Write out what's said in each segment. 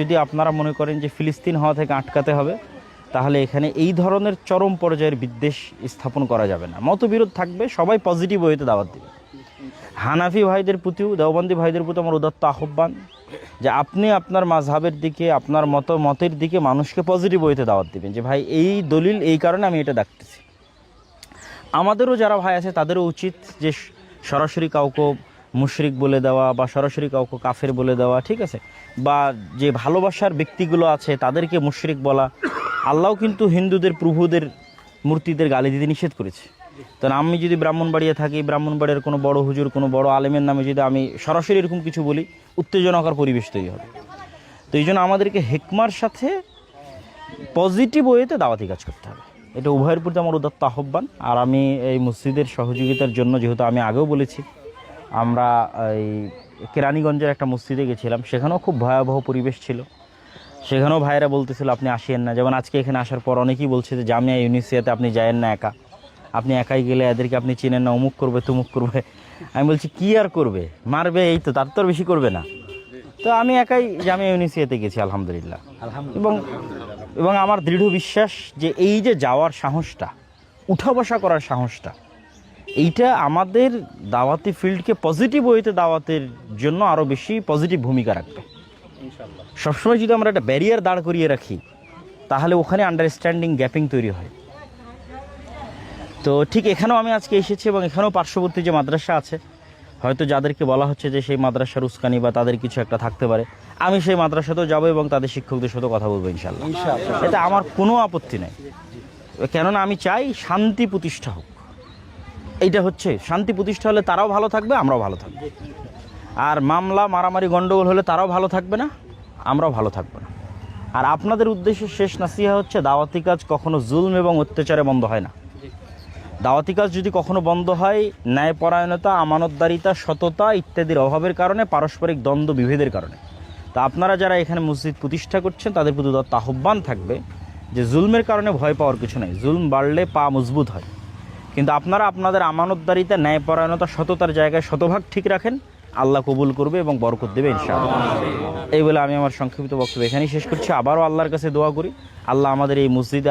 যদি আপনারা মনে করেন যে ফিলিস্তিন হওয়া থেকে আটকাতে হবে, তাহলে এখানে এই ধরনের চরম পর্যায়ের বিদ্বেষ স্থাপন করা যাবে না। মতবিরোধ থাকবে, সবাই পজিটিভ ওয়েতে দাওয়াত দেবে। হানাফি ভাইদের প্রতিও, দেওবন্দি ভাইদের প্রতি আমার উদাত্ত আহ্বান যে আপনি আপনার মাঝহাবের দিকে, আপনার মত, মতের দিকে মানুষকে পজিটিভ ওয়েতে দাওয়াত দিবেন যে, ভাই, এই দলিল, এই কারণে আমি এটা ডাকতেছি। আমাদেরও যারা ভাই আছে, তাদেরও উচিত যে সরাসরি কাউকে মুশরিক বলে দেওয়া বা সরাসরি কাউকে কাফের বলে দেওয়া, ঠিক আছে? বা যে ভালোবাসার ব্যক্তিগুলো আছে তাদেরকে মুশরিক বলা, আল্লাহ কিন্তু হিন্দুদের, প্রভুদের মূর্তিদের গালি দিতে নিষেধ করেছে। তো আমি যদি ব্রাহ্মণবাড়িয়া থাকি, ব্রাহ্মণবাড়িয়ার কোনো বড় হুজুর, কোনো বড় আলেমের নামে যদি আমি সরাসরি এরকম কিছু বলি, উত্তেজনকর পরিবেশ তৈরি হবে। তো এই জন্য আমাদেরকে হেকমার সাথে পজিটিভ ওয়েতে দাওয়াতি কাজ করতে হবে। এটা উভয়ের প্রতি আমার উদাত্ত আহ্বান। আর আমি এই মসজিদের সহযোগিতার জন্য, যেহেতু আমি আগেও বলেছি আমরা এই কেরানীগঞ্জের একটা মসজিদে গেছিলাম সেখানেও খুব ভয়াবহ পরিবেশ ছিল। সেখানেও ভাইরা বলতেছিল আপনি আসিয়েন না। যেমন আজকে এখানে আসার পর অনেকেই বলছে যে জামিয়া ইউনিসিয়াতে আপনি যায়েন না একা। আপনি একাই গেলে এদেরকে আপনি চিনেন না অমুক করবে তুমুক করবে। আমি বলছি কি আর করবে? মারবে এই তো তার তো বেশি করবে না। তো আমি একাই জামিয়া ইউনিসিয়াতে গেছি আলহামদুলিল্লাহ। এবং এবং আমার দৃঢ় বিশ্বাস যে এই যে যাওয়ার সাহসটা উঠা বসা করার সাহসটা এইটা আমাদের দাওয়াতি ফিল্ডকে পজিটিভ ওয়েতে দাওয়াতের জন্য আরও বেশি পজিটিভ ভূমিকা রাখবে। সবসময় যদি আমরা একটা ব্যারিয়ার দাঁড় করিয়ে রাখি তাহলে ওখানে আন্ডারস্ট্যান্ডিং গ্যাপিং তৈরি হয়। তো ঠিক এখানেও আমি আজকে এসেছি এবং এখানেও পার্শ্ববর্তী যে মাদ্রাসা আছে হয়তো যাদেরকে বলা হচ্ছে যে সেই মাদ্রাসার উস্কানি বা তাদের কিছু একটা থাকতে পারে আমি সেই মাদ্রাসাতেও যাব এবং তাদের শিক্ষকদের সাথে কথা বলব ইনশাল্লাহ এটা আমার কোনো আপত্তি নেই। কেননা আমি চাই শান্তি প্রতিষ্ঠা হোক। এইটা হচ্ছে, শান্তি প্রতিষ্ঠা হলে তারাও ভালো থাকবে, আমরাও ভালো থাকব। আর মামলা, মারামারি, গন্ডগোল হলে তারাও ভালো থাকবে না, আমরাও ভালো থাকব না। আর আপনাদের উদ্দেশ্যে শেষ নাসিহা হচ্ছে, দাওয়াতি কাজ কখনো জুলম এবং অত্যাচারে বন্ধ হয় না। দাওয়াতি কাজ যদি কখনো বন্ধ হয়, ন্যায়পরায়ণতা, আমানতদারিতা, সততা ইত্যাদির অভাবের কারণে, পারস্পরিক দ্বন্দ্ব বিভেদের কারণে। তা আপনারা যারা এখানে মসজিদ প্রতিষ্ঠা করছেন, তাদের প্রতি দত্ত আহ্বান থাকবে যে, জুলমের কারণে ভয় পাওয়ার কিছু নেই। জুলম বাড়লে পা মজবুত হয়। কিন্তু আপনারা আপনাদের আমানতদারিতা, ন্যায়পরায়ণতা সততার জায়গায় শতভাগ ঠিক রাখেন, আল্লাহ কবুল করবে এবং বরকত দেবে ইনশাআল্লাহ। এই বলে আমি আমার সংক্ষিপ্ত বক্তব্য এখানেই শেষ করছি। আবারও আল্লাহর কাছে দোয়া করি। আল্লাহ আমাদের এই মসজিদে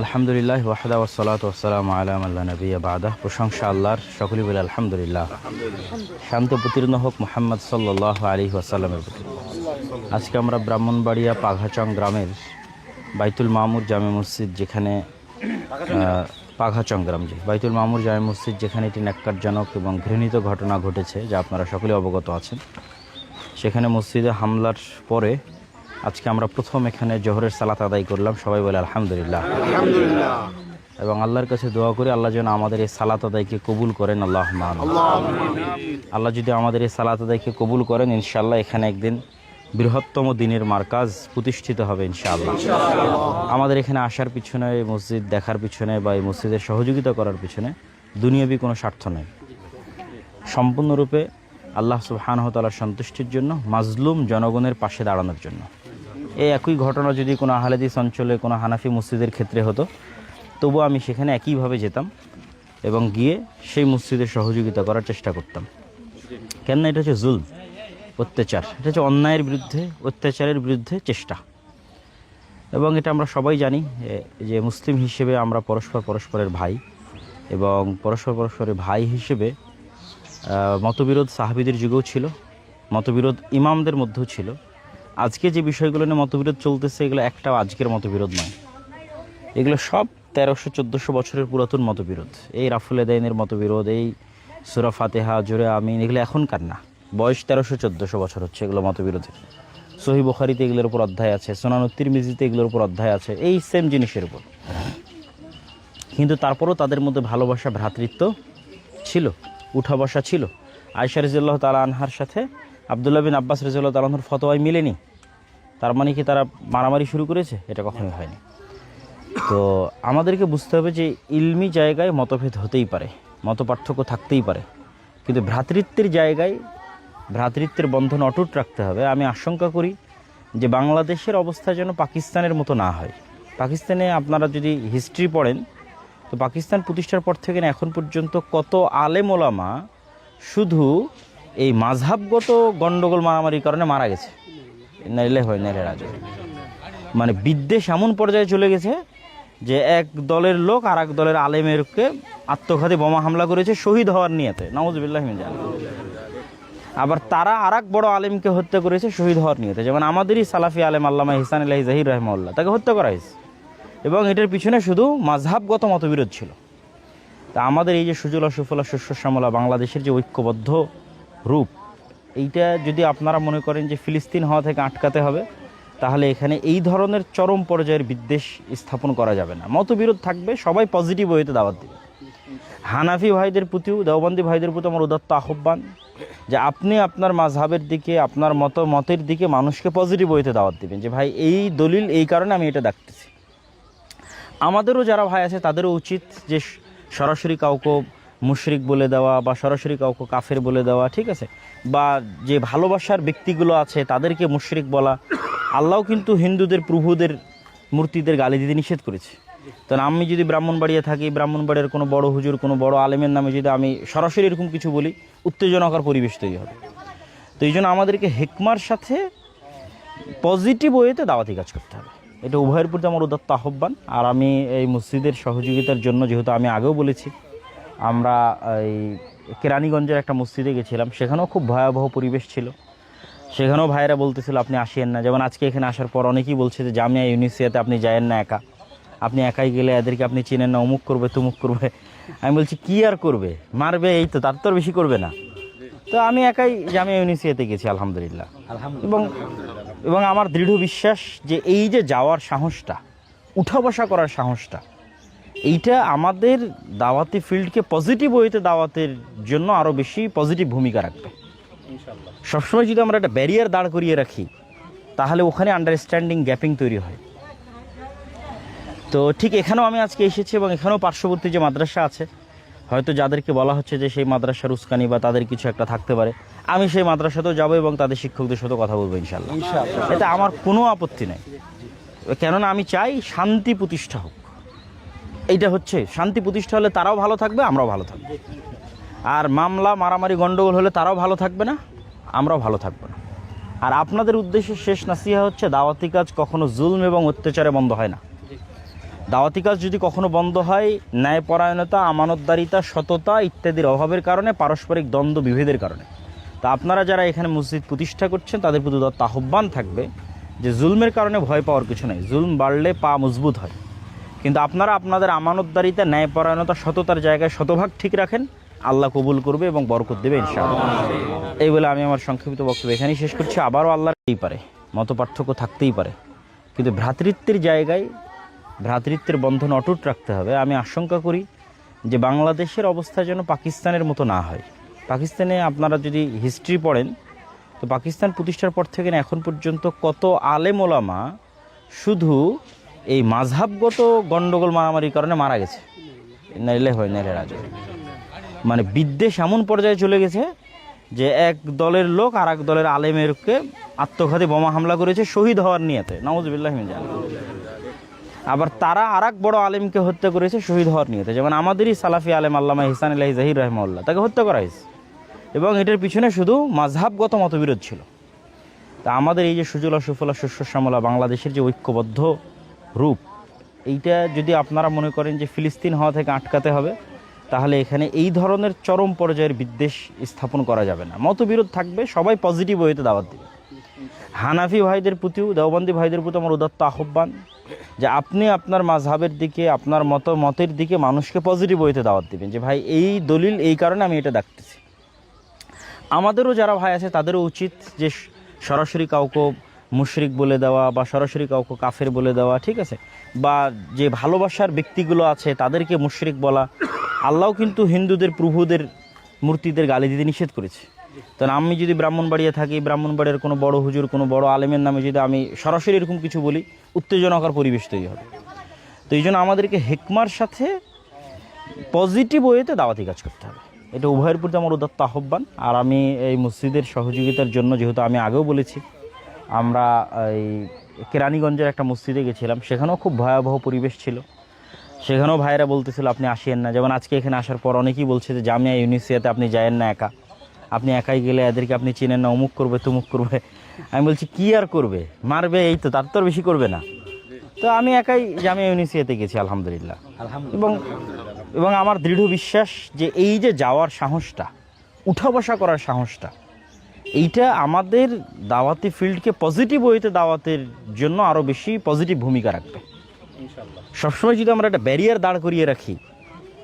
আলহামদুলিল্লাহ ওয়াহদা ওসালাত ওসালাম আলাম আল্লাহ নবী বাদা। প্রশংসা আল্লাহর সকলেই বলে আলহামদুলিল্লাহ। শান্ত প্রতীর্ণ হোক মোহাম্মদ সাল্লাহ আলী ওয়াসাল্লামের প্রতি। আজকে আমরা ব্রাহ্মণবাড়িয়া পাঘাচং গ্রামের বাইতুল মামুর জামে মসজিদ যেখানে পাঘাচং গ্রাম যে বাইতুল মামুর জামে মসজিদ যেখানে এটি ন্যাক্কারজনক এবং ঘৃণিত ঘটনা ঘটেছে, যা আপনারা সকলে অবগত আছেন। সেখানে মসজিদে হামলার পরে আজকে আমরা প্রথম এখানে জোহরের সালাত আদায় করলাম। সবাই বলে আলহামদুলিল্লাহ। এবং আল্লাহর কাছে দোয়া করি আল্লাহ যেন আমাদের এই সালাত আদায়কে কবুল করেন আল্লাহ আল্লাহ যদি আমাদের এই সালাত আদায়কে কবুল করেন ইনশাল্লাহ এখানে একদিন বৃহত্তম দিনের মার্কাজ প্রতিষ্ঠিত হবে ইনশাআল্লাহ। আমাদের এখানে আসার পিছনে এই মসজিদ দেখার পিছনে বা এই মসজিদের সহযোগিতা করার পিছনে দুনিয়াবি কোনো স্বার্থ নেই। সম্পূর্ণরূপে আল্লাহ সুবহানহতালার সন্তুষ্টির জন্য মাজলুম জনগণের পাশে দাঁড়ানোর জন্য। এই একই ঘটনা যদি কোনো আহলেদিস অঞ্চলে, কোনো হানাফি মসজিদের ক্ষেত্রে হতো তবু আমি সেখানে একইভাবে যেতাম এবং গিয়ে সেই মসজিদের সহযোগিতা করার চেষ্টা করতাম। কেননা এটা হচ্ছে জুল অত্যাচার। এটা হচ্ছে অন্যায়ের বিরুদ্ধে, অত্যাচারের বিরুদ্ধে চেষ্টা। এবং এটা আমরা সবাই জানি যে মুসলিম হিসেবে আমরা পরস্পর পরস্পরের ভাই এবং পরস্পর পরস্পরের ভাই হিসেবে মতবিরোধ সাহাবিদের যুগেও ছিল, মতবিরোধ ইমামদের মধ্যেও ছিল। আজকে যে বিষয়গুলো নিয়ে মতবিরোধ চলতেছে, এগুলো একটাও আজকের মতবিরোধ নয়। এগুলো সব তেরোশো, চোদ্দোশো বছরের পুরাতন মতবিরোধ। এই রাফুল এদাইনের মতবিরোধ, এই সুরা ফাতেহা, জোরে আমিন, এগুলো এখনকার না? বয়স তেরোশো, চোদ্দোশো বছর হচ্ছে এগুলো মতবিরোধের। সহি বুখারিতে এগুলোর উপর অধ্যায় আছে সোনানুত্তির মিজিতে এগুলোর উপর অধ্যায় আছে, এই সেম জিনিসের উপর। কিন্তু তারপরও তাদের মধ্যে ভালোবাসা, ভ্রাতৃত্ব ছিল উঠা বসা ছিল। আয়সা রাজিউল্লাহ তালা আনহার সাথে আবদুল্লাহ বিন আব্বাস রাজিউল্লাহ তালাহর ফতোয়ায় মিলেনি। তার মানে কি তারা মারামারি শুরু করেছে? এটা কখনোই হয়নি। তো আমাদেরকে বুঝতে হবে যে ইলমি জায়গায় মতভেদ হতেই পারে মত পার্থক্য থাকতেই পারে। কিন্তু ভ্রাতৃত্বের জায়গায় ভ্রাতৃত্বের বন্ধন অটুট রাখতে হবে। আমি আশঙ্কা করি যে বাংলাদেশের অবস্থা যেন পাকিস্তানের মতো না হয়। পাকিস্তানে আপনারা যদি হিস্ট্রি পড়েন, তো পাকিস্তান প্রতিষ্ঠার পর থেকে এখন পর্যন্ত কত আলেম ওলামা শুধু এই মাঝহাবগত গণ্ডগোল মারামারির কারণে মারা গেছে। নাইলে হয়, নাইলে রাজা মানে বিদ্বেষ এমন পর্যায়ে চলে গেছে যে এক দলের লোক আর এক দলের আলেমেরকে আত্মঘাতী বোমা হামলা করেছে শহীদ হওয়ার নিয়েতে। নওয়াজবিল্লাহ জান আবার তারা আর এক বড় আলেমকে হত্যা করেছে শহীদ হওয়ার নিয়েতে। যেমন আমাদেরই সালাফি আলেম আল্লামা হিসান আল্লাহ জাহির রহমাল্লাহ তাকে হত্যা করা হয়েছে। এবং এটার পিছনে শুধু মাঝহাবগত মতবিরোধ ছিল। তা আমাদের এই যে সুজলা সুফলা শস্য শ্যামলা বাংলাদেশের যে ঐক্যবদ্ধ রূপ। এইটা যদি আপনারা মনে করেন যে ফিলিস্তিন হওয়া থেকে আটকাতে হবে, তাহলে এখানে এই ধরনের চরম পর্যায়ের বিদ্বেষ স্থাপন করা যাবে না। মতবিরোধ থাকবে, সবাই পজিটিভ ওয়েতে দাওয়াত দেবে। হানাফি ভাইদের প্রতিও, দেওবন্দি ভাইদের প্রতি আমার উদাত্ত আহ্বান যে আপনি আপনার মাঝহাবের দিকে, আপনার মত, মতের দিকে মানুষকে পজিটিভ ওয়েতে দাওয়াত দিবেন যে, ভাই, এই দলিল, এই কারণে আমি এটা দেখতেছি। আমাদেরও যারা ভাই আছে, তাদেরও উচিত যে সরাসরি কাউকে মুশরিক বলে দেওয়া বা সরাসরি কাউকে কাফের বলে দেওয়া, ঠিক আছে? বা যে ভালোবাসার ব্যক্তিগুলো আছে তাদেরকে মুশরিক বলা, আল্লাহ কিন্তু হিন্দুদের, প্রভুদের মূর্তিদের গালি দিতে নিষেধ করেছে। তো আমি যদি ব্রাহ্মণবাড়িয়া থাকি, ব্রাহ্মণবাড়িয়ার কোনো বড় হুজুর, কোনো বড় আলেমের নামে যদি আমি সরাসরি এরকম কিছু বলি, উত্তেজনকর পরিবেশ তৈরি হবে। তো এই জন্য আমাদেরকে হেকমার সাথে পজিটিভ ওয়েতে দাওয়াতি কাজ করতে হবে। এটা উভয়ের প্রতি আমার উদাত্ত আহ্বান। আর আমি এই মসজিদের সহযোগিতার জন্য, যেহেতু আমি আগেও বলেছি আমরা এই কেরানীগঞ্জের একটা মসজিদে গেছিলাম সেখানেও খুব ভয়াবহ পরিবেশ ছিল। সেখানেও ভাইয়েরা বলতেছিল আপনি আসিয়েন না। যেমন আজকে এখানে আসার পর অনেকেই বলছে যে জামিয়া ইউনিসিয়াতে আপনি যায়েন না একা। আপনি একাই গেলে এদেরকে আপনি চিনেন না অমুক করবে তুমুক করবে। আমি বলছি কি আর করবে? মারবে এই তো তার তো বেশি করবে না। তো আমি একাই জামিয়া ইউনিসিয়াতে গেছি আলহামদুলিল্লাহ। এবং এবং আমার দৃঢ় বিশ্বাস যে এই যে যাওয়ার সাহসটা উঠা বসা করার সাহসটা এইটা আমাদের দাওয়াতি ফিল্ডকে পজিটিভ ওয়েতে দাওয়াতের জন্য আরও বেশি পজিটিভ ভূমিকা রাখবে। সবসময় যদি আমরা একটা ব্যারিয়ার দাঁড় করিয়ে রাখি তাহলে ওখানে আন্ডারস্ট্যান্ডিং গ্যাপিং তৈরি হয়। তো ঠিক এখানেও আমি আজকে এসেছি এবং এখানেও পার্শ্ববর্তী যে মাদ্রাসা আছে হয়তো যাদেরকে বলা হচ্ছে যে সেই মাদ্রাসার উস্কানি বা তাদের কিছু একটা থাকতে পারে আমি সেই মাদ্রাসাতেও যাব এবং তাদের শিক্ষকদের সাথে কথা বলব ইনশাল্লাহ। এটা আমার কোনো আপত্তি নেই। কেননা আমি চাই শান্তি প্রতিষ্ঠা হোক। এইটা হচ্ছে, শান্তি প্রতিষ্ঠা হলে তারাও ভালো থাকবে, আমরাও ভালো থাকব। আর মামলা, মারামারি, গন্ডগোল হলে তারাও ভালো থাকবে না, আমরাও ভালো থাকব না। আর আপনাদের উদ্দেশ্যে শেষ নাসিহা হচ্ছে, দাওয়াতি কাজ কখনো জুলম এবং অত্যাচারে বন্ধ হয় না। দাওয়াতি কাজ যদি কখনো বন্ধ হয়, ন্যায়পরায়ণতা, আমানতদারিতা, সততা ইত্যাদির অভাবের কারণে, পারস্পরিক দ্বন্দ্ব বিভেদের কারণে। তা আপনারা যারা এখানে মসজিদ প্রতিষ্ঠা করছেন, তাদের প্রতি দত্ত আহ্বান থাকবে যে, জুলমের কারণে ভয় পাওয়ার কিছু নেই। জুলম বাড়লে পা মজবুত হয়। কিন্তু আপনারা আপনাদের আমানতদারিতা ন্যায়পরায়ণতা সততার জায়গায় শতভাগ ঠিক রাখেন, আল্লাহ কবুল করবে এবং বরকত দেবে, ইনশাআল্লাহ। এই বলে আমি আমার সংক্ষিপ্ত বক্তব্য এখানেই শেষ করছি। আবারও আল্লাহই পারে মত পার্থক্য থাকতেই পারে। কিন্তু ভ্রাতৃত্বের জায়গায়, ভ্রাতৃত্বের বন্ধন অটুট রাখতে হবে। আমি আশঙ্কা করি যে বাংলাদেশের অবস্থা যেন পাকিস্তানের মতো না হয়। পাকিস্তানে আপনারা যদি হিস্ট্রি পড়েন, তো পাকিস্তান প্রতিষ্ঠার পর থেকে এখন পর্যন্ত কত আলেম ওলামা শুধু এই মাঝহাবগত গণ্ডগোল মারামারির কারণে মারা গেছে। নাইলে হয়, নাইলে রাজা মানে বিদ্বেষ এমন পর্যায়ে চলে গেছে যে এক দলের লোক আর এক দলের আলেমেরকে আত্মঘাতী বোমা হামলা করেছে শহীদ হওয়ার নিয়েতে। নওয়াজবিল্লাহ জান আবার তারা আর এক বড় আলেমকে হত্যা করেছে শহীদ হওয়ার নিয়েতে। যেমন আমাদেরই সালাফি আলেম আল্লামা হিসান আল্লাহ জাহির রহমাল্লাহ তাকে হত্যা করা হয়েছে। এবং এটার পিছনে শুধু মাঝহাবগত মতবিরোধ ছিল। তা আমাদের এই যে সুজলা সুফলা শস্য শ্যামলা বাংলাদেশের যে ঐক্যবদ্ধ রূপ। এইটা যদি আপনারা মনে করেন যে ফিলিস্তিন হওয়া থেকে আটকাতে হবে, তাহলে এখানে এই ধরনের চরম পর্যায়ের বিদ্বেষ স্থাপন করা যাবে না। মতবিরোধ থাকবে, সবাই পজিটিভ ওয়েতে দাওয়াত দেবে। হানাফি ভাইদের প্রতিও, দেওবন্দি ভাইদের প্রতি আমার উদাত্ত আহ্বান যে আপনি আপনার মাঝহাবের দিকে, আপনার মত, মতের দিকে মানুষকে পজিটিভ ওয়েতে দাওয়াত দিবেন যে, ভাই, এই দলিল, এই কারণে আমি এটা দেখতেছি। আমাদেরও যারা ভাই আছে, তাদেরও উচিত যে সরাসরি কাউকে মুশরিক বলে দেওয়া বা সরাসরি কাউকে কাফের বলে দেওয়া, ঠিক আছে? বা যে ভালোবাসার ব্যক্তিগুলো আছে তাদেরকে মুশরিক বলা, আল্লাহ কিন্তু হিন্দুদের প্রভুদের মূর্তিদের গালি দিতে নিষেধ করেছে। তো আমি যদি ব্রাহ্মণবাড়িয়া থাকি, ব্রাহ্মণবাড়িয়ার কোনো বড় হুজুর, কোনো বড় আলেমের নামে যদি আমি সরাসরি এরকম কিছু বলি, উত্তেজনকর পরিবেশ তৈরি হবে। তো এই জন্য আমাদেরকে হেকমার সাথে পজিটিভ ওয়েতে দাওয়াতি কাজ করতে হবে। এটা উভয়ের প্রতি আমার উদাত্ত আহ্বান। আর আমি এই মসজিদের সহযোগিতার জন্য, যেহেতু আমি আগেও বলেছি আমরা এই কেরানীগঞ্জের একটা মসজিদে গেছিলাম সেখানেও খুব ভয়াবহ পরিবেশ ছিল। সেখানেও ভাইয়েরা বলতেছিল আপনি আসিয়েন না। যেমন আজকে এখানে আসার পর অনেকেই বলছে যে জামিয়া ইউনিসিয়াতে আপনি যায়েন না একা। আপনি একাই গেলে এদেরকে আপনি চিনেন না অমুক করবে তুমুক করবে। আমি বলছি কি আর করবে? মারবে এই তো তার তো বেশি করবে না। তো আমি একাই জামিয়া ইউনিসিয়াতে গেছি আলহামদুলিল্লাহ। এবং এবং আমার দৃঢ় বিশ্বাস যে এই যে যাওয়ার সাহসটা উঠা বসা করার সাহসটা এইটা আমাদের দাওয়াতি ফিল্ডকে পজিটিভ ওয়েতে দাওয়াতের জন্য আরও বেশি পজিটিভ ভূমিকা রাখবে। সবসময় যদি আমরা একটা ব্যারিয়ার দাঁড় করিয়ে রাখি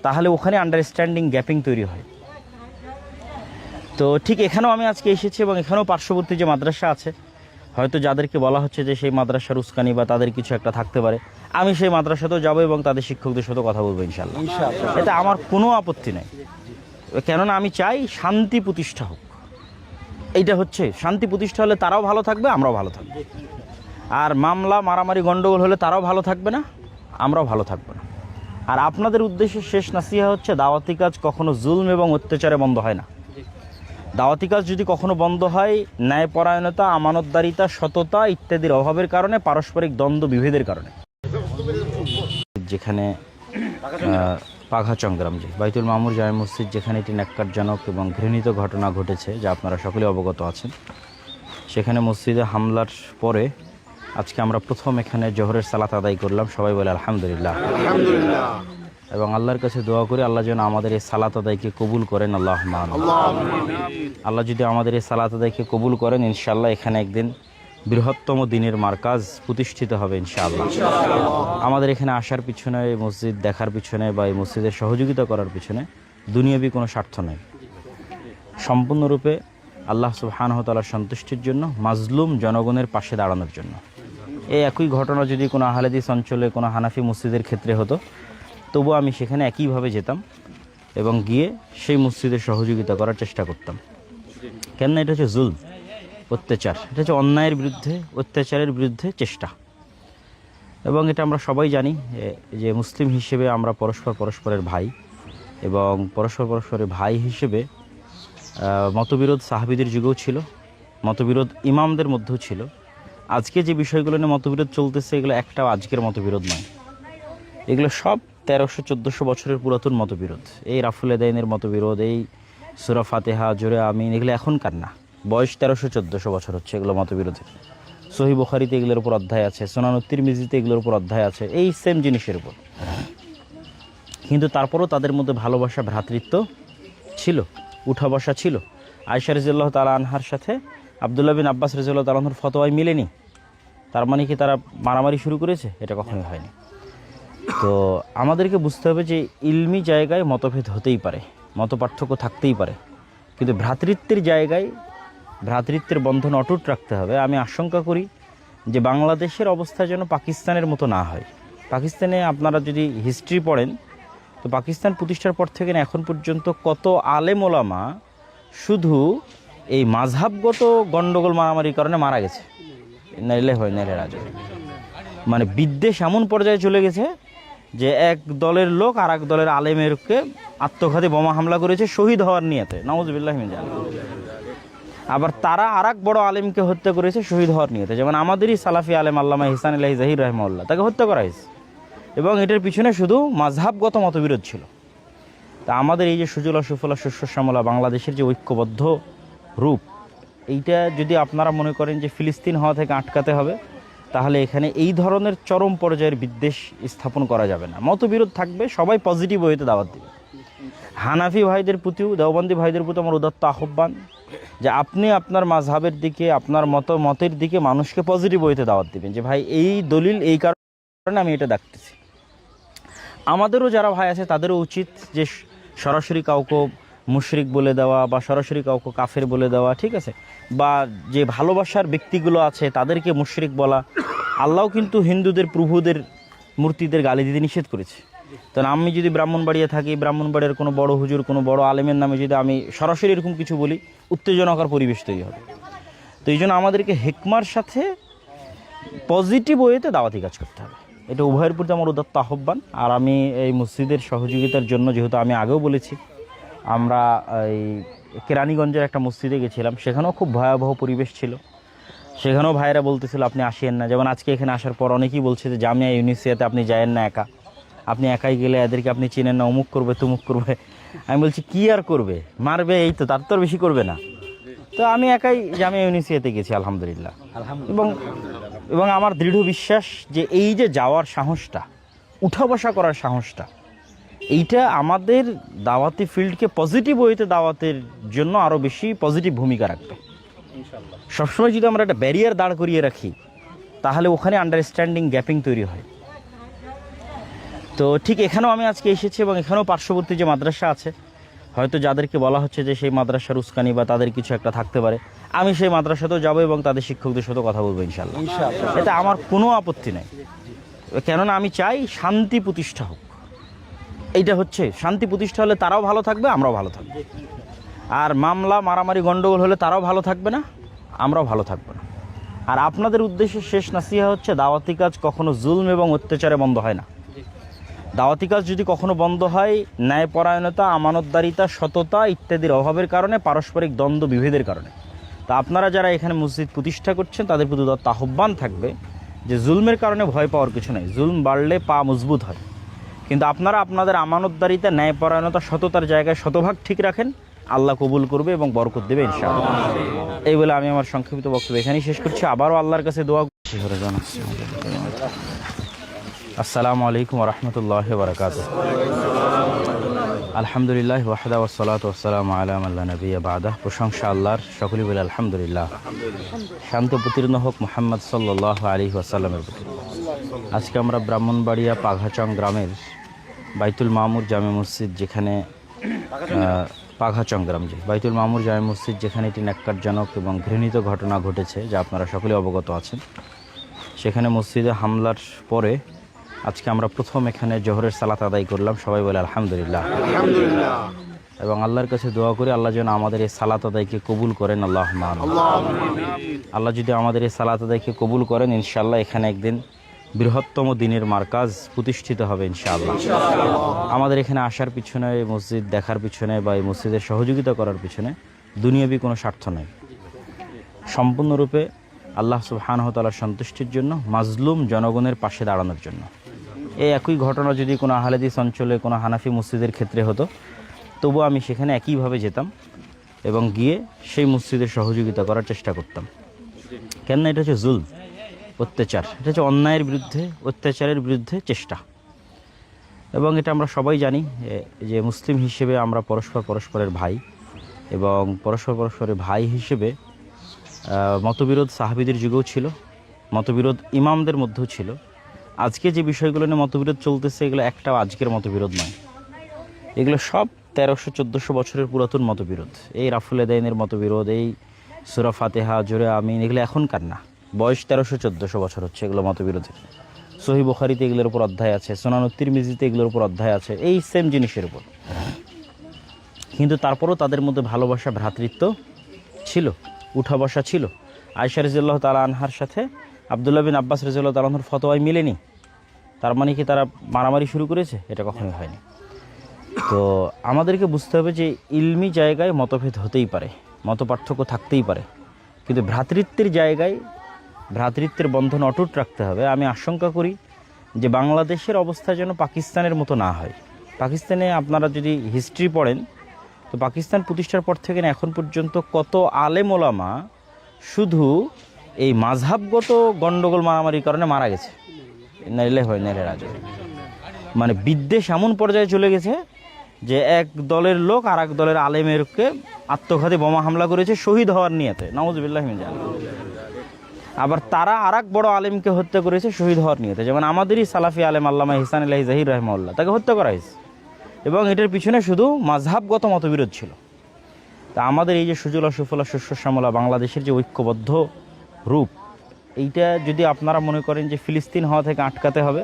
তাহলে ওখানে আন্ডারস্ট্যান্ডিং গ্যাপিং তৈরি হয়। তো ঠিক এখানেও আমি আজকে এসেছি এবং এখানেও পার্শ্ববর্তী যে মাদ্রাসা আছে হয়তো যাদেরকে বলা হচ্ছে যে সেই মাদ্রাসার উস্কানি বা তাদের কিছু একটা থাকতে পারে আমি সেই মাদ্রাসাতেও যাব এবং তাদের শিক্ষকদের সাথে কথা বলব ইনশাল্লাহ। এটা আমার কোনো আপত্তি নেই। কেননা আমি চাই শান্তি প্রতিষ্ঠা হোক। এইটা হচ্ছে, শান্তি প্রতিষ্ঠা হলে তারাও ভালো থাকবে, আমরাও ভালো থাকব। আর মামলা, মারামারি, গন্ডগোল হলে তারাও ভালো থাকবে না, আমরাও ভালো থাকব না। আর আপনাদের উদ্দেশ্যে শেষ নাসিহা হচ্ছে, দাওয়াতি কাজ কখনো জুলম এবং অত্যাচারে বন্ধ হয় না। দাওয়াতি কাজ যদি কখনো বন্ধ হয়, ন্যায়পরায়ণতা, আমানতদারিতা, সততা ইত্যাদির অভাবের কারণে, পারস্পরিক দ্বন্দ্ব বিভেদের কারণে। যেখানে পাঘা চংগ্রাম জি। বাইতুল মামুর জামে মসজিদ যেখানে একটি ন্যাক্কারজনক এবং ঘৃণিত ঘটনা ঘটেছে যা আপনারা সকলে অবগত আছেন। সেখানে মসজিদে হামলার পরে আজকে আমরা প্রথম এখানে জোহরের সালাত আদায় করলাম। সবাই বলে আলহামদুলিল্লাহ। এবং আল্লাহর কাছে দোয়া করি আল্লাহ যেন আমাদের এই সালাত আদায়কে কবুল করেন। আল্লাহ আল্লাহ যদি আমাদের এই সালাত আদায়কে কবুল করেন ইনশাল্লাহ এখানে একদিন বৃহত্তম দিনের মার্কাজ প্রতিষ্ঠিত হবে, ইনশাআল্লাহ। আমাদের এখানে আসার পিছনে, এই মসজিদ দেখার পিছনে বা এই মসজিদের সহযোগিতা করার পিছনে দুনিয়াবি কোনো স্বার্থ নেই। সম্পূর্ণরূপে আল্লাহ সুবহানহতালার সন্তুষ্টির জন্য, মাজলুম জনগণের পাশে দাঁড়ানোর জন্য। এই একই ঘটনা যদি কোনো আহলেদিস অঞ্চলে, কোনো হানাফি মসজিদের ক্ষেত্রে হতো, তবুও আমি সেখানে একইভাবে যেতাম এবং গিয়ে সেই মসজিদের সহযোগিতা করার চেষ্টা করতাম। কেননা এটা হচ্ছে জুলম। অত্যাচার। এটা হচ্ছে অন্যায়ের বিরুদ্ধে, অত্যাচারের বিরুদ্ধে চেষ্টা। এবং এটা আমরা সবাই জানি যে মুসলিম হিসেবে আমরা পরস্পর পরস্পরের ভাই। এবং পরস্পর পরস্পরের ভাই হিসেবে মতবিরোধ সাহাবিদের যুগেও ছিল, মতবিরোধ ইমামদের মধ্যেও ছিল। আজকে যে বিষয়গুলো নিয়ে মতবিরোধ চলতেছে, এগুলো একটাও আজকের মতবিরোধ নয়। এগুলো সব তেরোশো, চোদ্দোশো বছরের পুরাতন মতবিরোধ। এই রাফুল এদাইনের মতবিরোধ, এই সুরা ফাতেহা, জোরে আমিন, এগুলো এখনকার না? বয়স তেরোশো চোদ্দোশো বছর হচ্ছে এগুলো মতবিরোধের সহি বখারিতে এগুলোর উপর অধ্যায় আছে সোনানুত্তির মিজিতে এগুলোর উপর অধ্যায় আছে, এই সেম জিনিসের উপর। কিন্তু তারপরও তাদের মধ্যে ভালোবাসা ভ্রাতৃত্ব ছিল উঠা বসা ছিল। আয়সা রেজুল্লাহ তালা আনহার সাথে আবদুল্লাহ বিন আব্বাস রেজুল্লাহ তালাহর ফতোয়ায় মিলেনি। তার মানে কি তারা মারামারি শুরু করেছে? এটা কখনোই হয়নি। তো আমাদেরকে বুঝতে হবে যে ইলমি জায়গায় মতভেদ হতেই পারে মত পার্থক্য থাকতেই পারে। কিন্তু ভ্রাতৃত্বের জায়গায় ভ্রাতৃত্বের বন্ধন অটুট রাখতে হবে। আমি আশঙ্কা করি যে বাংলাদেশের অবস্থা যেন পাকিস্তানের মতো না হয়। পাকিস্তানে আপনারা যদি হিস্ট্রি পড়েন, তো পাকিস্তান প্রতিষ্ঠার পর থেকে এখন পর্যন্ত কত আলেম ওলামা শুধু এই মাঝহাবগত গণ্ডগোল মারামারির কারণে মারা গেছে। নাইলে হয়, নাইলে রাজ। মানে বিদ্বেষ এমন পর্যায়ে চলে গেছে যে এক দলের লোক আর এক দলের আলেমেরকে আত্মঘাতী বোমা হামলা করেছে শহীদ হওয়ার নিয়তে। নওয়াজবিল্লাহ আবার তারা আর বড় আলেমকে হত্যা করেছে শহীদ হওয়ার নিয়তে। যেমন আমাদেরই সালাফি আলেম আল্লামা হিসান আল্লাহ জাহির রহমাল্লাহ তাকে হত্যা করা হয়েছে। এবং এটার পিছনে শুধু মাঝহাবগত মতবিরোধ ছিল। তা আমাদের এই যে সুজলা, সুফলা শস্য শ্যামলা বাংলাদেশের যে ঐক্যবদ্ধ রূপ, এইটা যদি আপনারা মনে করেন যে ফিলিস্তিন হওয়া থেকে আটকাতে হবে, তাহলে এখানে এই ধরনের চরম পর্যায়ের বিদ্বেষ স্থাপন করা যাবে না। মতবিরোধ থাকবে, সবাই পজিটিভ ওয়েতে দাওয়াত দেবে। হানাফি ভাইদের প্রতিও, দেওবন্দি ভাইদের প্রতি আমার উদাত্ত আহ্বান। যে আপনি আপনার মাঝহাবের দিকে, আপনার মত, মতের দিকে মানুষকে পজিটিভ ওয়েতে দাওয়াত দিবেন যে, ভাই, এই দলিল, এই কারণে আমি এটা ডাকতেছি আমাদেরও যারা ভাই আছে, তাদেরও উচিত যে, সরাসরি কাউকে মুশরিক বলে দেওয়া বা সরাসরি কাউকে কাফের বলে দেওয়া, ঠিক আছে? বা যে ভালোবাসার ব্যক্তিগুলো আছে, তাদেরকে মুশরিক বলা। আল্লাহ কিন্তু হিন্দুদের, প্রভুদের, মূর্তিদের গালি দিতে নিষেধ করেছে। তো আমি যদি ব্রাহ্মণবাড়িয়া থাকি, ব্রাহ্মণবাড়িয়ার কোনো বড় হুজুর, কোনো বড় আলেমের নামে যদি আমি সরাসরি এরকম কিছু বলি, উত্তেজনকর পরিবেশ তৈরি হবে। তো এই জন্য আমাদেরকে হেকমার সাথে পজিটিভ ওয়েতে দাওয়াতি কাজ করতে হবে। এটা উভয়ের প্রতি আমার উদাত্ত আহ্বান। আর আমি এই মসজিদের সহযোগিতার জন্য, যেহেতু আমি আগেও বলেছি, আমরা এই কেরানীগঞ্জের একটা মসজিদে গেছিলাম। সেখানেও খুব ভয়াবহ পরিবেশ ছিল। সেখানেও ভাইয়েরা বলতেছিল, আপনি আসিয়েন না। যেমন আজকে এখানে আসার পর অনেকেই বলছে যে, জামিয়া ইউনিসিয়াতে আপনি যায়েন না একা। আপনি একাই গেলে এদেরকে আপনি চিনেন না অমুক করবে তুমুক করবে। আমি বলছি কি আর করবে? মারবে এই তো তার তো বেশি করবে না। তো আমি একাই জামিয়া ইউনিসিয়াতে গেছি আলহামদুলিল্লাহ। এবং এবং আমার দৃঢ় বিশ্বাস যে এই যে যাওয়ার সাহসটা উঠা বসা করার সাহসটা এইটা আমাদের দাওয়াতি ফিল্ডকে পজিটিভ ওয়েতে দাওয়াতের জন্য আরও বেশি পজিটিভ ভূমিকা রাখবে। সবসময় যদি আমরা একটা ব্যারিয়ার দাঁড় করিয়ে রাখি তাহলে ওখানে আন্ডারস্ট্যান্ডিং গ্যাপিং তৈরি হয়। তো ঠিক এখানেও আমি আজকে এসেছি এবং এখানেও পার্শ্ববর্তী যে মাদ্রাসা আছে হয়তো যাদেরকে বলা হচ্ছে যে সেই মাদ্রাসার উস্কানি বা তাদের কিছু একটা থাকতে পারে আমি সেই মাদ্রাসাতেও যাব এবং তাদের শিক্ষকদের সাথে কথা বলব ইনশাল্লাহ এটা আমার কোনো আপত্তি নেই। কেননা আমি চাই শান্তি প্রতিষ্ঠা হোক। এইটা হচ্ছে শান্তি প্রতিষ্ঠা হলে তারাও ভালো থাকবে আমরাও ভালো থাকব। আর মামলা মারামারি গন্ডগোল হলে তারাও ভালো থাকবে না আমরাও ভালো থাকব না। আর আপনাদের উদ্দেশ্যে শেষ নাসিহা হচ্ছে দাওয়াতি কাজ কখনো জুলম এবং অত্যাচারে বন্ধ হয় না। দাওয়াতি কাজ যদি কখনো বন্ধ হয়, ন্যায়পরায়ণতা, আমানতদারিতা, সততা ইত্যাদির অভাবের কারণে, পারস্পরিক দ্বন্দ্ব বিভেদের কারণে। তা আপনারা যারা এখানে মসজিদ প্রতিষ্ঠা করছেন, তাদের প্রতি দত্ত আহ্বান থাকবে যে জুলমের কারণে ভয় পাওয়ার কিছু নেই। জুলম বাড়লে পা মজবুত হয়। কিন্তু আপনারা আপনাদের আমানতদারিতা, ন্যায়পরায়ণতা, সততার জায়গায় শতভাগ ঠিক রাখেন। আল্লাহ কবুল করবে এবং বরকত দেবে, ইনশাআল্লাহ। এই বলে আমি আমার সংক্ষিপ্ত বক্তব্য এখানেই শেষ করছি। আবারও আল্লাহর কাছে দোয়া করছি। আসসালামু আলাইকুম রহমতুল্লাহ বারকাত আলহামদুলিল্লাহ ওয়াহদা ওসালাত ওসালাম আলাম আল্লাহ নবী বাদা প্রশংসা আল্লাহর, সকলে বলে আলহামদুলিল্লাহ। শান্ত প্রতীর্ণ হোক মোহাম্মদ সাল্লাহ আলী ওয়াসাল্লামের প্রতি। আজকে আমরা ব্রাহ্মণবাড়িয়া পাঘাচং গ্রামের বাইতুল মামুর জামে মসজিদ যেখানে পাঘাচং গ্রাম যে, বাইতুল মামুর জামে মসজিদ যেখানে একটি ন্যাক্কারজনক এবং ঘৃণিত ঘটনা ঘটেছে, যা আপনারা সকলে অবগত আছেন। সেখানে মসজিদে হামলার পরে আজকে আমরা প্রথম এখানে জোহরের সালাত আদায় করলাম। সবাই বলে আলহামদুলিল্লাহ। এবং আল্লাহর কাছে দোয়া করি আল্লাহ যেন আমাদের এই সালাত আদায়কে কবুল করেন। আল্লাহ আল্লাহ যদি আমাদের এই সালাত আদায়কে কবুল করেন ইনশাল্লাহ এখানে একদিন বৃহত্তম দিনের মার্কাজ প্রতিষ্ঠিত হবে ইনশাআল্লাহ। আমাদের এখানে আসার পিছনে এই মসজিদ দেখার পিছনে বা এই মসজিদের সহযোগিতা করার পিছনে দুনিয়াবি কোনো স্বার্থ নেই। সম্পূর্ণরূপে আল্লাহ সুবহানহতালার সন্তুষ্টির জন্য মাজলুম জনগণের পাশে দাঁড়ানোর জন্য। এই একই ঘটনা যদি কোনো আহলেদিস অঞ্চলে, কোনো হানাফি মসজিদের ক্ষেত্রে হতো, তবু আমি সেখানে একইভাবে যেতাম এবং গিয়ে সেই মসজিদের সহযোগিতা করার চেষ্টা করতাম। কেননা এটা হচ্ছে জুল অত্যাচার। এটা হচ্ছে অন্যায়ের বিরুদ্ধে, অত্যাচারের বিরুদ্ধে চেষ্টা। এবং এটা আমরা সবাই জানি যে মুসলিম হিসেবে আমরা পরস্পর পরস্পরের ভাই এবং পরস্পর পরস্পরের ভাই হিসেবে মতবিরোধ সাহাবিদের যুগেও ছিল, মতবিরোধ ইমামদের মধ্যেও ছিল। আজকে যে বিষয়গুলো নিয়ে মতবিরোধ চলতেছে, এগুলো একটাও আজকের মতবিরোধ নয়। এগুলো সব তেরোশো, চোদ্দোশো বছরের পুরাতন মতবিরোধ। এই রাফুল এদাইনের মতবিরোধ, এই সুরা ফাতেহা, জোরে আমিন, এগুলো এখনকার না বয়স তেরোশো, চোদ্দোশো বছর হচ্ছে এগুলো মতবিরোধের। সহি বখারিতে এগুলোর উপর অধ্যায় আছে সোনানুত্তির মিজিতে এগুলোর উপর অধ্যায় আছে, এই সেম জিনিসের উপর। কিন্তু তারপরও তাদের মধ্যে ভালোবাসা, ভ্রাতৃত্ব ছিল উঠা বসা ছিল। আয়সা রাজিউল্লাহ তালা আনহার সাথে আবদুল্লাহ বিন আব্বাস রাজিউল্লাহ তালাহর ফতোয়াই মিলেনি। তার মানে কি তারা মারামারি শুরু করেছে? এটা কখনোই হয়নি। তো আমাদেরকে বুঝতে হবে যে ইলমি জায়গায় মতভেদ হতেই পারে মত পার্থক্য থাকতেই পারে। কিন্তু ভ্রাতৃত্বের জায়গায় ভ্রাতৃত্বের বন্ধন অটুট রাখতে হবে। আমি আশঙ্কা করি যে বাংলাদেশের অবস্থা যেন পাকিস্তানের মতো না হয়। পাকিস্তানে আপনারা যদি হিস্ট্রি পড়েন, তো পাকিস্তান প্রতিষ্ঠার পর থেকে না এখন পর্যন্ত কত আলেম ওলামা শুধু এই মাঝহাবগত গণ্ডগোল মারামারির কারণে মারা গেছে। নাইলে হয় নাইলে রাজা। মানে বিদ্বেষ এমন পর্যায়ে চলে গেছে যে এক দলের লোক আর এক দলের আলেমেরকে আত্মঘাতী বোমা হামলা করেছে শহীদ হওয়ার নিয়তে। নওয়াজবিল্লাহ মিজান আবার তারা আর এক বড় আলেমকে হত্যা করেছে শহীদ হওয়ার নিয়েতে। যেমন আমাদেরই সালাফি আলেম আল্লামা হিসান আল্লাহ জাহির রহমাল্লাহ তাকে হত্যা করা হয়েছে। এবং এটার পিছনে শুধু মাঝহাবগত মতবিরোধ ছিল। তা আমাদের এই যে সুজলা সুফলা শস্য শ্যামলা বাংলাদেশের যে ঐক্যবদ্ধ রূপ এইটা যদি আপনারা মনে করেন যে ফিলিস্তিন হওয়া থেকে আটকাতে হবে,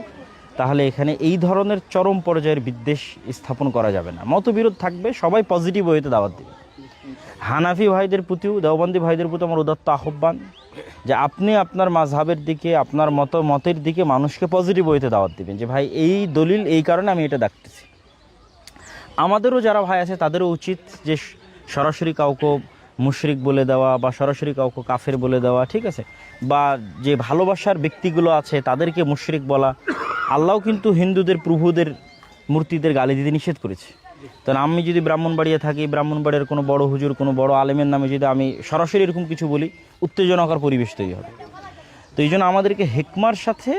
তাহলে এখানে এই ধরনের চরম পর্যায়ের বিদ্বেষ স্থাপন করা যাবে না। মতবিরোধ থাকবে, সবাই পজিটিভ ওয়েতে দাওয়াত দেবে। হানাফি ভাইদের প্রতিও, দেওবন্দি ভাইদের প্রতি আমার উদাত্ত আহ্বান যে আপনি আপনার মাঝহাবের দিকে, আপনার মত, মতের দিকে মানুষকে পজিটিভ ওয়েতে দাওয়াত দিবেন যে, ভাই, এই দলিল, এই কারণে আমি এটা দেখতেছি। আমাদেরও যারা ভাই আছে, তাদেরও উচিত যে সরাসরি কাউকে মুশরিক বলে দেওয়া বা সরাসরি কাউকে কাফের বলে দেওয়া, ঠিক আছে? বা যে ভালোবাসার ব্যক্তিগুলো আছে, তাদেরকে মুশরিক বলা। আল্লাহ কিন্তু হিন্দুদের, প্রভুদের মূর্তিদের গালি দিতে নিষেধ করেছে। তো আমি যদি ব্রাহ্মণবাড়িয়া থাকি, ব্রাহ্মণবাড়িয়ার কোনো বড় হুজুর, কোনো বড় আলেমের নামে যদি আমি সরাসরি এরকম কিছু বলি, উত্তেজনকর পরিবেশ তৈরি হবে। তো এই জন্য আমাদেরকে হেকমার সাথে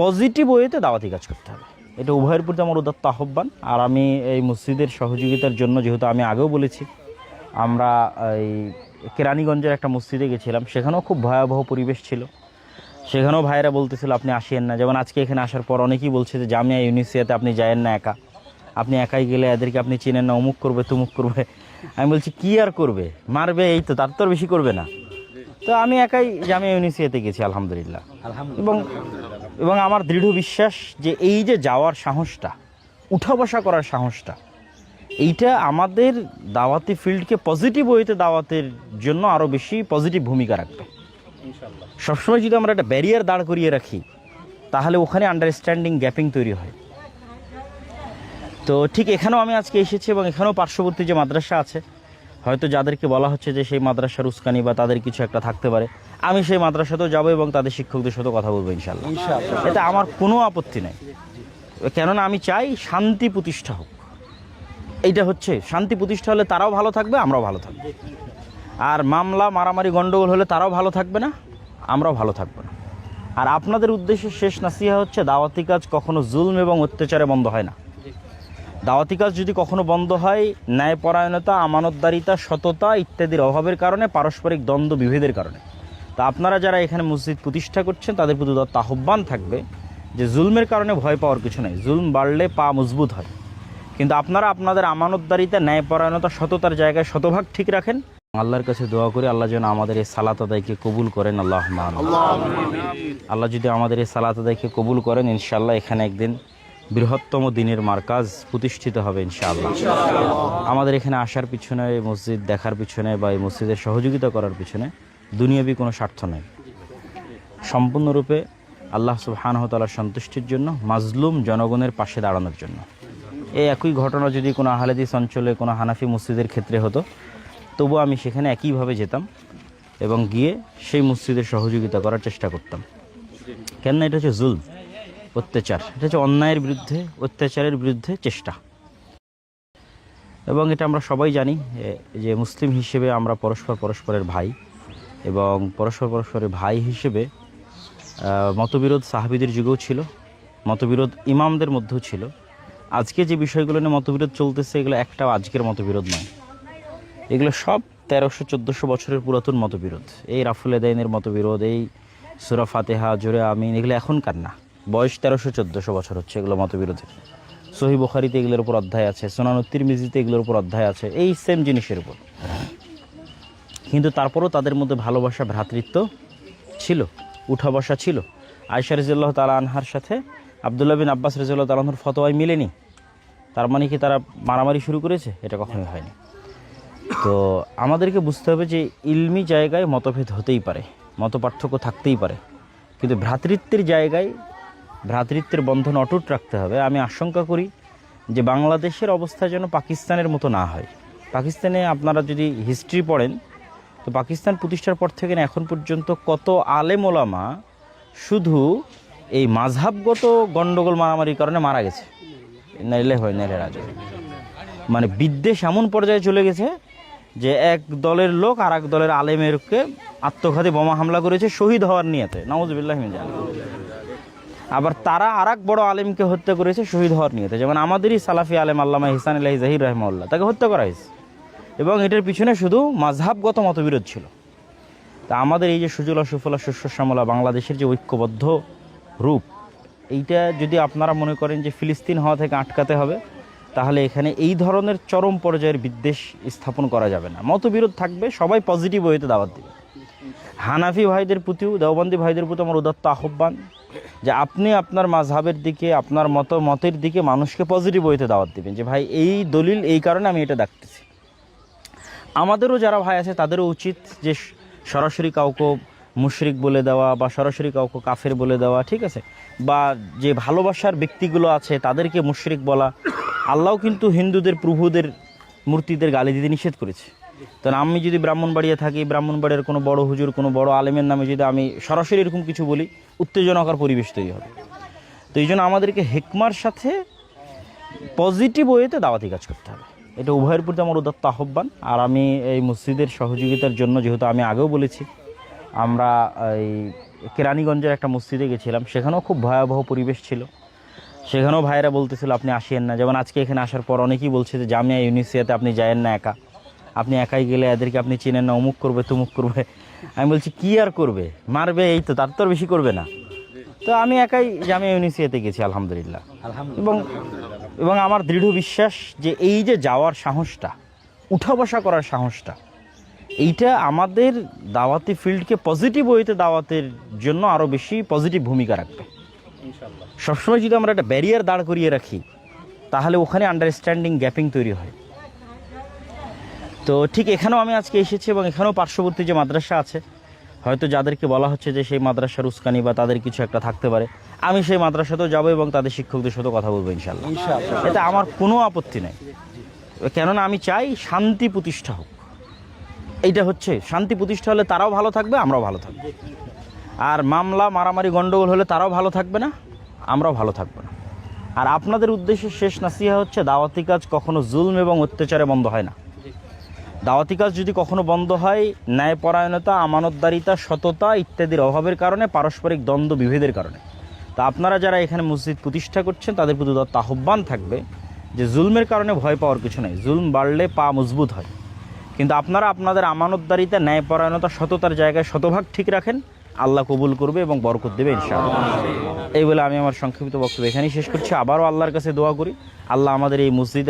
পজিটিভ ওয়েতে দাওয়াতি কাজ করতে হবে। এটা উভয়ের প্রতি আমার উদাত্ত আহ্বান। আর আমি এই মসজিদের সহযোগিতার জন্য, যেহেতু আমি আগেও বলেছি আমরা এই কেরানীগঞ্জের একটা মসজিদে গেছিলাম সেখানেও খুব ভয়াবহ পরিবেশ ছিল। সেখানেও ভাইয়েরা বলতেছিল আপনি আসিয়েন না। যেমন আজকে এখানে আসার পর অনেকেই বলছে যে জামিয়া ইউনিসিয়াতে আপনি যায়েন না একা। আপনি একাই গেলে এদেরকে আপনি চেনেন না অমুক করবে তুমুক করবে। আমি বলছি কি আর করবে? মারবে এই তো তার তো আর বেশি করবে না। তো আমি একাই জামিয়া ইউনিসিয়াতে গেছি আলহামদুলিল্লাহ। এবং এবং আমার দৃঢ় বিশ্বাস যে এই যে যাওয়ার সাহসটা উঠা বসা করার সাহসটা এইটা আমাদের দাওয়াতি ফিল্ডকে পজিটিভ ওয়েতে দাওয়াতের জন্য আরও বেশি পজিটিভ ভূমিকা রাখবে। সবসময় যদি আমরা একটা ব্যারিয়ার দাঁড় করিয়ে রাখি তাহলে ওখানে আন্ডারস্ট্যান্ডিং গ্যাপিং তৈরি হয়। তো ঠিক এখানেও আমি আজকে এসেছি এবং এখানেও পার্শ্ববর্তী যে মাদ্রাসা আছে হয়তো যাদেরকে বলা হচ্ছে যে সেই মাদ্রাসার উস্কানি বা তাদের কিছু একটা থাকতে পারে আমি সেই মাদ্রাসাতেও যাব এবং তাদের শিক্ষকদের সাথে কথা বলব ইনশাল্লাহ। এটা আমার কোনো আপত্তি নেই। কেননা আমি চাই শান্তি প্রতিষ্ঠা হোক। এইটা হচ্ছে, শান্তি প্রতিষ্ঠা হলে তারাও ভালো থাকবে, আমরাও ভালো থাকব। আর মামলা, মারামারি গণ্ডগোল হলে তারাও ভালো থাকবে না, আমরাও ভালো থাকব না। আর আপনাদের উদ্দেশ্যে শেষ নাসিহা হচ্ছে, দাওয়াতি কাজ কখনো জুলম এবং অত্যাচারে বন্ধ হয় না। দাওয়াতি কাজ যদি কখনো বন্ধ হয়, ন্যায়পরায়ণতা, আমানতদারিতা, সততা ইত্যাদির অভাবের কারণে, পারস্পরিক দ্বন্দ্ব, বিভেদের কারণে। তা আপনারা যারা এখানে মসজিদ প্রতিষ্ঠা করছেন, তাদের প্রতি দত্ত আহ্বান থাকবে যে, জুলমের কারণে ভয় পাওয়ার কিছু নেই। জুলম বাড়লে পা মজবুত হয়। কিন্তু আপনারা আপনাদের আমানতদারিতা ন্যায়পরায়ণতা, সততার জায়গায় শতভাগ ঠিক রাখেন। আল্লাহর কাছে দোয়া করি, আল্লাহ যেন আমাদের এই সালাত আদায়কে কবুল করেন, আল্লাহ আল্লাহ যদি আমাদের এই সালাত আদায়কে কবুল করেন ইনশাল্লাহ এখানে একদিন বৃহত্তম দিনের মার্কাজ প্রতিষ্ঠিত হবে, ইনশাআল্লাহ। আমাদের এখানে আসার পিছনে, এই মসজিদ দেখার পিছনে বা এই মসজিদের সহযোগিতা করার পিছনে দুনিয়াবি কোনো স্বার্থ নেই। সম্পূর্ণরূপে আল্লাহ সুবহানহতালার সন্তুষ্টির জন্য, মাজলুম জনগণের পাশে দাঁড়ানোর জন্য। এই একই ঘটনা যদি কোনো আহলেদিস অঞ্চলে কোনো হানাফি মসজিদের ক্ষেত্রে হতো তবু আমি সেখানে একইভাবে যেতাম এবং গিয়ে সেই মসজিদের সহযোগিতা করার চেষ্টা করতাম। কেননা এটা হচ্ছে জুল অত্যাচার। এটা হচ্ছে অন্যায়ের বিরুদ্ধে, অত্যাচারের বিরুদ্ধে চেষ্টা। এবং এটা আমরা সবাই জানি যে মুসলিম হিসেবে আমরা পরস্পর পরস্পরের ভাই এবং পরস্পর পরস্পরের ভাই হিসেবে মতবিরোধ সাহাবিদের যুগেও ছিল, মতবিরোধ ইমামদের মধ্যেও ছিল। আজকে যে বিষয়গুলো নিয়ে মতবিরোধ চলতেছে, এগুলো একটাও আজকের মতবিরোধ নয়। এগুলো সব তেরোশো, চোদ্দোশো বছরের পুরাতন মতবিরোধ। এই রাফুল এদাইনের মতবিরোধ, এই সুরা ফাতেহা, জোরে আমিন, এগুলো এখনকার না বয়স তেরোশো, চোদ্দোশো বছর হচ্ছে এগুলো মতবিরোধের। সহি বখারিতে এগুলোর উপর অধ্যায় আছে সোনানুত্তির মিজিতে এগুলোর উপর অধ্যায় আছে, এই সেম জিনিসের উপর। কিন্তু তারপরও তাদের মধ্যে ভালোবাসা, ভ্রাতৃত্ব ছিল উঠা বসা ছিল। আয়সা রাজিউল্লাহ তালা আনহার সাথে আবদুল্লাহ বিন আব্বাস রাজিউল্লাহ তালাহর ফতোয়াই মিলেনি। তার মানে কি তারা মারামারি শুরু করেছে? এটা কখনোই হয়নি। তো আমাদেরকে বুঝতে হবে যে ইলমি জায়গায় মতভেদ হতেই পারে মত পার্থক্য থাকতেই পারে। কিন্তু ভ্রাতৃত্বের জায়গায় ভ্রাতৃত্বের বন্ধন অটুট রাখতে হবে। আমি আশঙ্কা করি যে বাংলাদেশের অবস্থা যেন পাকিস্তানের মতো না হয়। পাকিস্তানে আপনারা যদি হিস্ট্রি পড়েন, তো পাকিস্তান প্রতিষ্ঠার পর থেকে এখন পর্যন্ত কত আলেম ওলামা শুধু এই মাঝহাবগত গণ্ডগোল মারামারির কারণে মারা গেছে। নাইলে হয়, নাইলে রাজা। মানে বিদ্বেষ এমন পর্যায়ে চলে গেছে যে এক দলের লোক আর এক দলের আলেমেরকে আত্মঘাতী বোমা হামলা করেছে শহীদ হওয়ার নিয়তে। নওয়াজবিল্লাহ মিজান আবার তারা আর এক বড় আলেমকে হত্যা করেছে শহীদ হওয়ার নিয়েতে। যেমন আমাদেরই সালাফি আলেম আল্লামা হিসান আল্লাহ জাহির রহমাল্লাহ তাকে হত্যা করা হয়েছে। এবং এটার পিছনে শুধু মাঝহাবগত মতবিরোধ ছিল। তা আমাদের এই যে সুজলা সুফলা শস্য শ্যামলা বাংলাদেশের যে ঐক্যবদ্ধ রূপ। এইটা যদি আপনারা মনে করেন যে ফিলিস্তিন হওয়া থেকে আটকাতে হবে, তাহলে এখানে এই ধরনের চরম পর্যায়ের বিদ্বেষ স্থাপন করা যাবে না। মতবিরোধ থাকবে, সবাই পজিটিভ ওয়েতে দাওয়াত দিবে। হানাফি ভাইদের প্রতিও, দেওবন্দি ভাইদের প্রতি আমার উদাত্ত আহ্বান যে আপনি আপনার মাঝহাবের দিকে, আপনার মত, মতের দিকে মানুষকে পজিটিভ ওয়েতে দাওয়াত দিবেন যে, ভাই, এই দলিল, এই কারণে আমি এটা দেখতেছি। আমাদেরও যারা ভাই আছে, তাদেরও উচিত যে সরাসরি কাউকে মুশরিক বলে দেওয়া বা সরাসরি কাউকে কাফের বলে দেওয়া, ঠিক আছে? বা যে ভালোবাসার ব্যক্তিগুলো আছে, তাদেরকে মুশরিক বলা, আল্লাহ কিন্তু হিন্দুদের, প্রভুদের মূর্তিদের গালি দিতে নিষেধ করেছে। তো আমি যদি ব্রাহ্মণবাড়িয়া থাকি, ব্রাহ্মণবাড়িয়ার কোনো বড় হুজুর, কোনো বড় আলেমের নামে যদি আমি সরাসরি এরকম কিছু বলি, উত্তেজনকর পরিবেশ তৈরি হবে। তো এই জন্য আমাদেরকে হেকমার সাথে পজিটিভ ওয়েতে দাওয়াতি কাজ করতে হবে। এটা উভয়ের প্রতি আমার উদাত্ত আহ্বান। আর আমি এই মসজিদের সহযোগিতার জন্য, যেহেতু আমি আগেও বলেছি আমরা এই কেরানীগঞ্জের একটা মসজিদে গেছিলাম সেখানেও খুব ভয়াবহ পরিবেশ ছিল। সেখানেও ভাইয়েরা বলতেছিল আপনি আসিয়েন না। যেমন আজকে এখানে আসার পর অনেকেই বলছে যে জামিয়া ইউনিভার্সিটিতে আপনি যায়েন না একা। আপনি একাই গেলে এদেরকে আপনি চেনেন না অমুক করবে তুমুক করবে। আমি বলছি কি আর করবে? মারবে এই তো তার তো আর বেশি করবে না। তো আমি একাই জামিয়া ইউনিভার্সিটিতে গেছি আলহামদুলিল্লাহ। এবং এবং আমার দৃঢ় বিশ্বাস যে এই যে যাওয়ার সাহসটা উঠা বসা করার সাহসটা এইটা আমাদের দাওয়াতি ফিল্ডকে পজিটিভ ওয়েতে দাওয়াতের জন্য আরও বেশি পজিটিভ ভূমিকা রাখবে। সবসময় যদি আমরা একটা ব্যারিয়ার দাঁড় করিয়ে রাখি তাহলে ওখানে আন্ডারস্ট্যান্ডিং গ্যাপিং তৈরি হয়। তো ঠিক এখানেও আমি আজকে এসেছি এবং এখানেও পার্শ্ববর্তী যে মাদ্রাসা আছে হয়তো যাদেরকে বলা হচ্ছে যে সেই মাদ্রাসার উস্কানি বা তাদের কিছু একটা থাকতে পারে আমি সেই মাদ্রাসাতেও যাব এবং তাদের শিক্ষকদের সাথে কথা বলব ইনশাল্লাহ এতে আমার কোনো আপত্তি নেই। কেননা আমি চাই শান্তি প্রতিষ্ঠা হোক। এইটা হচ্ছে, শান্তি প্রতিষ্ঠা হলে তারাও ভালো থাকবে, আমরাও ভালো থাকব। আর মামলা, মারামারি গণ্ডগোল হলে তারাও ভালো থাকবে না, আমরাও ভালো থাকব না। আর আপনাদের উদ্দেশ্যে শেষ নাসিহা হচ্ছে, দাওয়াতি কাজ কখনো জুলম এবং অত্যাচারে বন্ধ হয় না। দাওয়াতি কাজ যদি কখনো বন্ধ হয়, ন্যায়পরায়ণতা, আমানতদারিতা, সততা ইত্যাদির অভাবের কারণে, পারস্পরিক দ্বন্দ্ব বিভেদের কারণে। তা আপনারা যারা এখানে মসজিদ প্রতিষ্ঠা করছেন, তাদের প্রতি আহ্বান থাকবে যে জুলমের কারণে ভয় পাওয়ার কিছু নেই। জুলম বাড়লে পা মজবুত হয়। কিন্তু আপনারা আপনাদের আমানতদারিতা ন্যায়পরায়ণতা, সততার জায়গায় শতভাগ ঠিক রাখেন, আল্লাহ কবুল করবে এবং বরকত দেবে ইনশাআল্লাহ। এই বলে আমি আমার সংক্ষিপ্ত বক্তব্য এখানেই শেষ করছি। আবারও আল্লাহর কাছে দোয়া করি। আল্লাহ আমাদের এই মসজিদে